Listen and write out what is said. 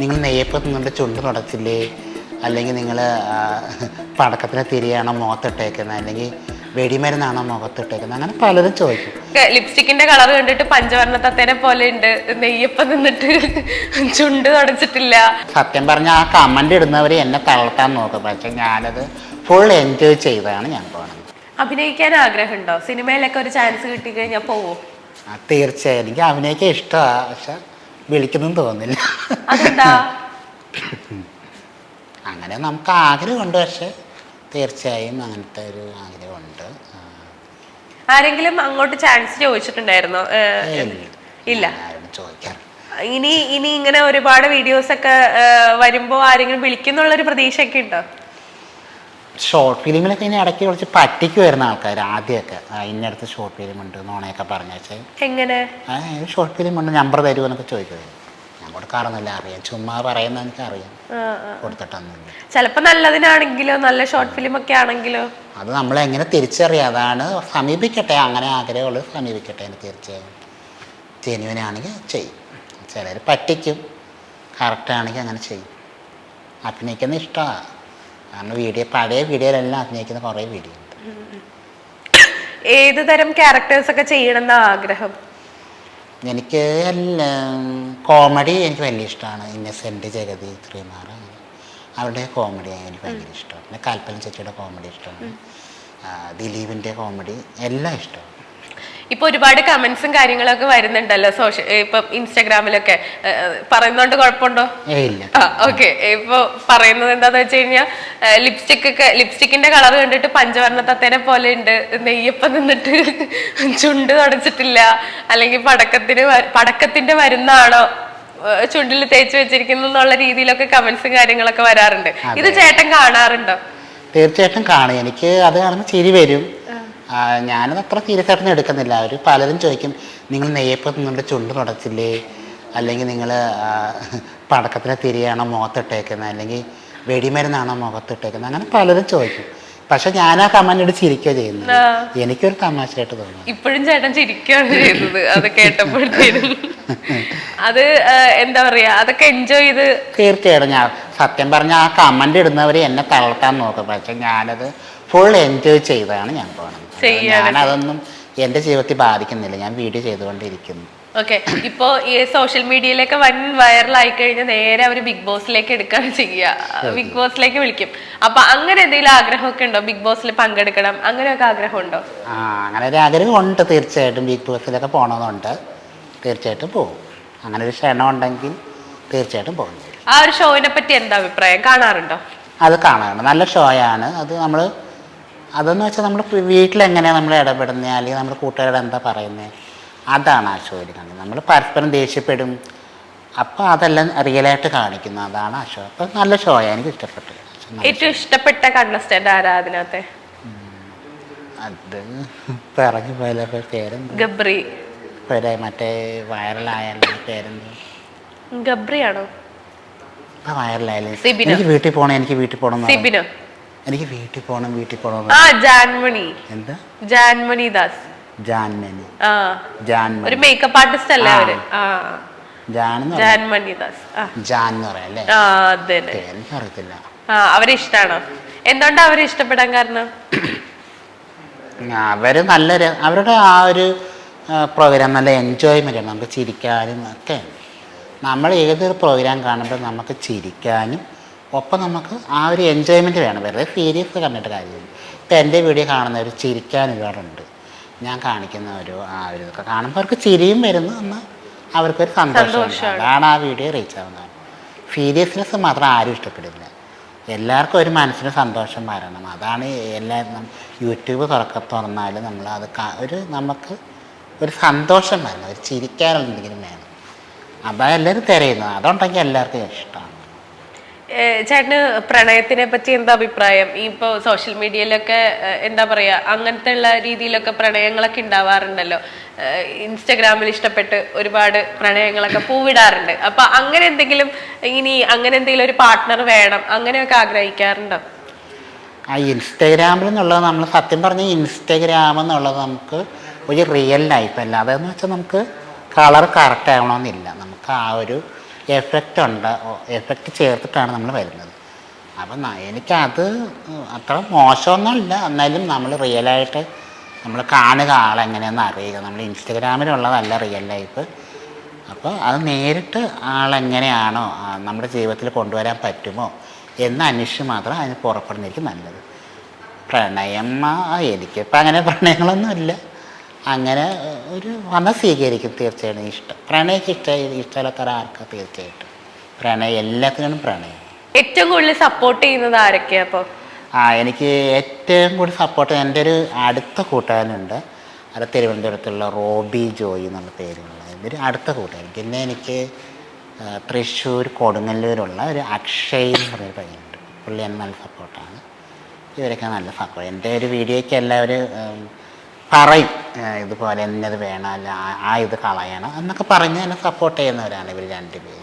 നിങ്ങൾ നെയ്യപ്പം തിന്നുകൊണ്ട് ചുണ്ട് തുടച്ചില്ലേ അല്ലെങ്കിൽ നിങ്ങൾ പടക്കത്തിന് തിരിയാണോ മുഖത്തിട്ടേക്കുന്നത് അല്ലെങ്കിൽ വെടിമരുന്നാണോ മുഖത്തിട്ടേക്കുന്നത് അങ്ങനെ പലരും ചോദിക്കും. ലിപ്സ്റ്റിക്കിന്റെ കളർ കണ്ടിട്ട് പഞ്ചവർണ തത്തേനെ പോലെ ഉണ്ട്. നെയ്യപ്പം നിന്നിട്ട് ചുണ്ട് നടച്ചിട്ടില്ല. സത്യം പറഞ്ഞ ആ കമന്റ് ഇടുന്നവർ എന്നെ തളർത്താൻ നോക്കും. പക്ഷെ ഞാനത് ഫുൾ എൻജോയ് ചെയ്താണ് ഞാൻ പോകുന്നത് അഭിനയിക്കാൻ ആഗ്രഹമുണ്ടോ? സിനിമയിലൊക്കെ ഒരു ചാൻസ് കിട്ടിക്കഴിഞ്ഞാൽ പോവോ? ആ, തീർച്ചയായും. എനിക്ക് അഭിനയിക്കാൻ ഇഷ്ടമാണ് പക്ഷെ വിളിക്കുന്നെന്ന് തോന്നില്ല അതെന്താ? അങ്ങനെ നമുക്ക് ആഗ്രഹമുണ്ട് പക്ഷെ തീർച്ചയായും അങ്ങനത്തെ ഒരു ആഗ്രഹമുണ്ട്. ആരെങ്കിലും അങ്ങോട്ട് ചാൻസ് ചോദിച്ചിട്ടുണ്ടായിരുന്നോ? ഇല്ല. ചോദിക്കാറ് ഇനി ഇനി ഇങ്ങനെ ഒരുപാട് വീഡിയോസ് ഒക്കെ വരുമ്പോൾ വരുമ്പോ ആരെങ്കിലും വിളിക്കുന്നുള്ള ഒരു പ്രതീക്ഷയൊക്കെ ഉണ്ടോ? ഷോർട്ട് ഫിലിമിലൊക്കെ ഇനി ഇടയ്ക്ക് കുറച്ച് പറ്റിക്ക് വരുന്ന ആൾക്കാർ ആദ്യമൊക്കെ. ഇന്നടുത്ത് ഷോർട്ട് ഫിലിം ഉണ്ട് നോണയൊക്കെ പറഞ്ഞു വെച്ചാൽ എങ്ങനെ? ഷോർട്ട് ഫിലിം ഉണ്ട് നമ്പർ തരുമോ എന്നൊക്കെ ചോദിക്കുന്നത് ഞാൻ കൊടുക്കാറൊന്നുമില്ല അറിയാം. ചുമ്മാ പറയുന്നത് എനിക്ക് അറിയാം ആ, ആ. കൊടുത്തിട്ടൊന്നുമില്ല. ചിലപ്പോ നല്ലതിനാണെങ്കിലോ നല്ല ഷോർട്ട് ഫിലിം ഒക്കെ ആണെങ്കിലോ? അത് നമ്മളെങ്ങനെ തിരിച്ചറിയാം? അതാണ് സമീപിക്കട്ടെ അങ്ങനെ ആഗ്രഹമുള്ളത് സമീപിക്കട്ടെ എന്ന് തീർച്ചയായും ജെന്യൂനാണെങ്കിൽ ചെയ്യും. ചിലർ പറ്റിക്കും കറക്റ്റാണെങ്കിൽ അങ്ങനെ ചെയ്യും. അഭിനയിക്കുന്ന ഇഷ്ടമാണ് കാരണം വീഡിയോ പഴയ വീഡിയോയിലെല്ലാം അഭിനയിക്കുന്ന കുറേ വീഡിയോ ഉണ്ട്. ഏത് തരം ക്യാരക്ടേഴ്സ് ഒക്കെ ചെയ്യണമെന്ന ആഗ്രഹം? എനിക്ക് എല്ലാം കോമഡി എനിക്ക് വലിയ ഇഷ്ടമാണ്. ഇന്നസെന്റ് ജഗതി ശ്രീമാർ അവരുടെ കോമഡി എനിക്ക് ഭയങ്കര ഇഷ്ടമാണ്. പിന്നെ കൽപ്പന ചേച്ചിയുടെ കോമഡി ഇഷ്ടമാണ്. ദിലീപിന്റെ ദിലീപിന്റെ കോമഡി എല്ലാം ഇഷ്ടമാണ്. ഇപ്പൊ ഒരുപാട് കമന്റ്സും കാര്യങ്ങളൊക്കെ വരുന്നുണ്ടല്ലോ സോഷ്യൽ ഇപ്പൊ ഇൻസ്റ്റാഗ്രാമിലൊക്കെ. പറയുന്നോണ്ട് കുഴപ്പമുണ്ടോ ഓക്കെ ഇപ്പൊ പറയുന്നത് എന്താന്ന് വെച്ച് കഴിഞ്ഞാൽ ലിപ്സ്റ്റിക് ഒക്കെ ലിപ്സ്റ്റിക്കിന്റെ കളർ കണ്ടിട്ട് പഞ്ചവർണ തത്തേനെ പോലെ ഉണ്ട് നെയ്യപ്പം നിന്നിട്ട് ചുണ്ട് തുടച്ചിട്ടില്ല. അല്ലെങ്കിൽ പടക്കത്തിന് പടക്കത്തിന്റെ മരുന്നാണോ ചുണ്ടിൽ തേച്ച് വെച്ചിരിക്കുന്നു എന്നുള്ള രീതിയിലൊക്കെ കമന്റ്സും കാര്യങ്ങളൊക്കെ വരാറുണ്ട്. ഇത് ചേട്ടൻ കാണാറുണ്ടോ? തീർച്ചയായിട്ടും കാണും. എനിക്ക് അത് കാണുമ്പോൾ ചിരി വരും. ഞാനത് അത്ര സീരിയസ് ആയിട്ടൊന്നും എടുക്കുന്നില്ല. അവർ പലരും ചോദിക്കും നിങ്ങൾ നെയ്യപ്പം നിങ്ങളുടെ ചുണ്ട് തുടച്ചില്ലേ? അല്ലെങ്കിൽ നിങ്ങൾ പടക്കത്തിന് തിരിയാണോ മുഖത്തിട്ടേക്കുന്നത് അല്ലെങ്കിൽ വെടിമരുന്നാണോ മുഖത്തിട്ടേക്കുന്നത് അങ്ങനെ പലരും ചോദിക്കും. പക്ഷെ ഞാൻ ആ കമാനോട് ചിരിക്കുകയോ ചെയ്യുന്നത്. എനിക്കൊരു തമാശയായിട്ട് തോന്നുന്നു. ഇപ്പോഴും ചേട്ടൻ ചിരിക്കുകയാണ് ചെയ്തത് അത് കേട്ടപ്പോഴത്തേനും. അത് എന്താ പറയാ അതൊക്കെ എൻജോയ് ചെയ്ത് തീർച്ചയായിട്ടും ഞാൻ സത്യം പറഞ്ഞ ആ കമന്റ് ഇടുന്നവർ എന്നെ തളർത്താൻ നോക്കും. പക്ഷെ ഞാനത് ഫുൾ എൻജോയ് ചെയ്താണ് ഞാൻ പോകുന്നത് ഞാനതൊന്നും എന്റെ ജീവിതത്തിൽ ബാധിക്കുന്നില്ല. ഞാൻ വീഡിയോ ചെയ്തുകൊണ്ടിരിക്കുന്നു. ഓക്കെ. ഇപ്പോ ഈ സോഷ്യൽ മീഡിയയിലൊക്കെ വൻ ആയി കഴിഞ്ഞാൽ നേരെ അവർ ബിഗ് ബോസിലേക്ക് എടുക്കാൻ ചെയ്യുക ബിഗ് ബോസിലേക്ക് വിളിക്കും. അപ്പൊ അങ്ങനെ എന്തെങ്കിലും ആഗ്രഹമൊക്കെ ഉണ്ടോ? ബിഗ് ബോസിൽ പങ്കെടുക്കണം. അങ്ങനെയൊക്കെ ആഗ്രഹമുണ്ടോ? ആ അങ്ങനെ ഒരു ആഗ്രഹം ഉണ്ട് തീർച്ചയായിട്ടും. ബിഗ് ബോസിലൊക്കെ പോകണമെന്നുണ്ട് തീർച്ചയായിട്ടും പോകും. അങ്ങനെ ഒരു ക്ഷണം ഉണ്ടെങ്കിൽ തീർച്ചയായിട്ടും പോകും. ആ ഒരു ഷോയിനെ പറ്റി എന്താ അഭിപ്രായം? കാണാറുണ്ടോ? അത് കാണാറുണ്ട്. നല്ല ഷോയാണ്. അത് നമ്മൾ അതെന്ന് വെച്ചാൽ നമ്മൾ വീട്ടിലെങ്ങനെയാണ് നമ്മൾ ഇടപെടുന്നത് അല്ലെങ്കിൽ നമ്മുടെ കൂട്ടുകാരോട് എന്താ പറയുന്നത് അതാണ് ആ ഷോയിൽ നമ്മൾ പരസ്പരം ദേഷ്യപ്പെടും. അപ്പോൾ അതെല്ലാം റിയലായിട്ട് കാണിക്കുന്നു. അതാണ് ആ ഷോ അപ്പം നല്ല ഷോയാണ് എനിക്ക് ഇഷ്ടപ്പെട്ടു. ഏറ്റവും ഇഷ്ടപ്പെട്ട കണ്ടസ്റ്റന്റ് ആരാ അതിനകത്തെ? അത് പറഞ്ഞു പേരെന്ത്? ഗബ്രി. പേര് മറ്റേ വൈറലായ പേരെന്ത്? ഗബ്രിയാണോ? ഇപ്പം വൈറലായാലും. സിബിനോ? എനിക്ക് വീട്ടിൽ പോകണം എനിക്ക് വീട്ടിൽ പോകണം സിബിനോ. എനിക്ക് വീട്ടിൽ പോണം വീട്ടിൽ പോണം ആ ജാൻമണി. എന്താ? ജാൻമണി ദാസ്. ജാൻമണി. ആ. ജാൻമണി. ഒരു മേക്കപ്പ് ആർട്ടിസ്റ്റ് അല്ലേ അവർ? ആ. ജാൻമണി ദാസ്. ജാൻ എന്ന് പറയാം അല്ലേ? ആ അതെ പേരെനിക്ക് അറിയത്തില്ല ആ അവരെ ഇഷ്ടാണോ? എന്തുകൊണ്ടാ അവരെ ഇഷ്ടപ്പെടാൻ കാരണം? അവർ നല്ലൊരു അവരുടെ ആ ഒരു പ്രോഗ്രാം നല്ല എൻജോയ്മെന്റ് ആണ്. നമുക്ക് ചിരിക്കാനും ഒക്കെ. നമ്മൾ ഏതൊരു പ്രോഗ്രാം കാണുമ്പോൾ നമുക്ക് ചിരിക്കാനും ഒപ്പം നമുക്ക് ആ ഒരു എൻജോയ്മെന്റ് വേണം. വെറുതെ സീരിയസ് കണ്ടിട്ട് കാര്യമില്ല. ഇപ്പം എന്റെ വീഡിയോ കാണുന്നവർ ചിരിക്കാൻ ഒരുപാടുണ്ട്. ഞാൻ കാണിക്കുന്ന ഒരു ആ ഒരു ഇതൊക്കെ കാണുമ്പോൾ അവർക്ക് ചിരിയും വരുന്നു എന്ന് അവർക്കൊരു സന്തോഷം അതാണ് ആ വീഡിയോ റീച്ച് ആവുന്നത്. സീരിയസ്നെസ് മാത്രം ആരും ഇഷ്ടപ്പെടില്ല. എല്ലാവർക്കും ഒരു മനസ്സിന് സന്തോഷം വരണം. അതാണ് എല്ലാ നം- യൂട്യൂബ് തുറക്ക തുറന്നാലും നമ്മൾ അത് ഒരു നമുക്ക് ഒരു സന്തോഷം വരണം. ഒരു ചിരിക്കാനുള്ള എന്തെങ്കിലും വേണം. അതാണ് എല്ലാവരും തിരയുന്നത്. അതുണ്ടെങ്കിൽ എല്ലാവർക്കും ഇഷ്ടമാണ്. ചേട്ടന് പ്രണയത്തിനെ പറ്റി എന്താ അഭിപ്രായം? ഇപ്പൊ സോഷ്യൽ മീഡിയയിലൊക്കെ എന്താ പറയാ അങ്ങനത്തെ ഉള്ള രീതിയിലൊക്കെ പ്രണയങ്ങളൊക്കെ ഉണ്ടാവാറുണ്ടല്ലോ ഇൻസ്റ്റഗ്രാമിൽ ഇഷ്ടപ്പെട്ട് ഒരുപാട് പ്രണയങ്ങളൊക്കെ പൂവിടാറുണ്ട്. അപ്പൊ അങ്ങനെ എന്തെങ്കിലും ഇനി അങ്ങനെ എന്തെങ്കിലും ഒരു പാർട്ട്ണർ വേണം അങ്ങനെയൊക്കെ ആഗ്രഹിക്കാറുണ്ടോ? ആ ഇൻസ്റ്റഗ്രാമിൽ എന്നുള്ളത് നമ്മൾ സത്യം പറഞ്ഞ ഇൻസ്റ്റഗ്രാം എന്നുള്ളത് നമുക്ക് ഒരു റിയൽ ലൈഫ് അല്ല. അതെന്ന് വെച്ചാൽ നമുക്ക് കളർ കറക്റ്റ് ആവണമെന്നില്ല നമുക്ക് ആ ഒരു എഫക്റ്റ് ഉണ്ട്. എഫക്റ്റ് ചേർത്തിട്ടാണ് നമ്മൾ വരുന്നത്. അപ്പം എനിക്കത് അത്ര മോശമൊന്നുമില്ല. എന്നാലും നമ്മൾ റിയലായിട്ട് നമ്മൾ കാണുക ആളെങ്ങനെയാണെന്ന് അറിയുക. നമ്മൾ ഇൻസ്റ്റഗ്രാമിലുള്ളതല്ല റിയൽ ലൈഫ് അപ്പോൾ അത് നേരിട്ട് ആളെങ്ങനെയാണോ നമ്മുടെ ജീവിതത്തിൽ കൊണ്ടുവരാൻ പറ്റുമോ എന്ന് അന്വേഷിച്ച് മാത്രം അതിന് പുറപ്പെടുന്നതായിരിക്കും നല്ലത്. പ്രണയം എനിക്കിപ്പോൾ അങ്ങനെ പ്രണയങ്ങളൊന്നുമില്ല. അങ്ങനെ ഒരു വന്ന സ്വീകരിക്കും തീർച്ചയായിട്ടും ഇഷ്ടം. പ്രണയക്ക് ഇഷ്ടം ഇഷ്ടമില്ലാത്ത ആർക്കാ തീർച്ചയായിട്ടും. പ്രണയം എല്ലാത്തിനും പ്രണയം. ഏറ്റവും കൂടുതൽ സപ്പോർട്ട് ചെയ്യുന്നത് ആരൊക്കെയാ അപ്പോൾ ആ എനിക്ക് ഏറ്റവും കൂടുതൽ സപ്പോർട്ട് എന്റെ ഒരു അടുത്ത കൂട്ടുകാരനുണ്ട്. അത് തിരുവനന്തപുരത്തുള്ള റോബി ജോയി എന്നുള്ള പേരുള്ള എന്റെ ഒരു അടുത്ത കൂട്ടുകാരൻ. പിന്നെ എനിക്ക് തൃശ്ശൂർ കൊടുങ്ങല്ലൂരുള്ള ഒരു അക്ഷയ് എന്ന് പറഞ്ഞൊരു പയ്യനുണ്ട്. പുള്ളി എന്നെ നല്ല സപ്പോർട്ടാണ് ഇവരൊക്കെ നല്ല സപ്പോർട്ട് എന്റെ ഒരു വീഡിയോയ്ക്ക് എല്ലാവരും പറയും. ഇതുപോലെ എന്നത് വേണം. ആ- ആ ഇത് കളയണം എന്നൊക്കെ പറഞ്ഞ് എന്നെ സപ്പോർട്ട് ചെയ്യുന്നവരാണ് ഇവർ രണ്ടുപേരും.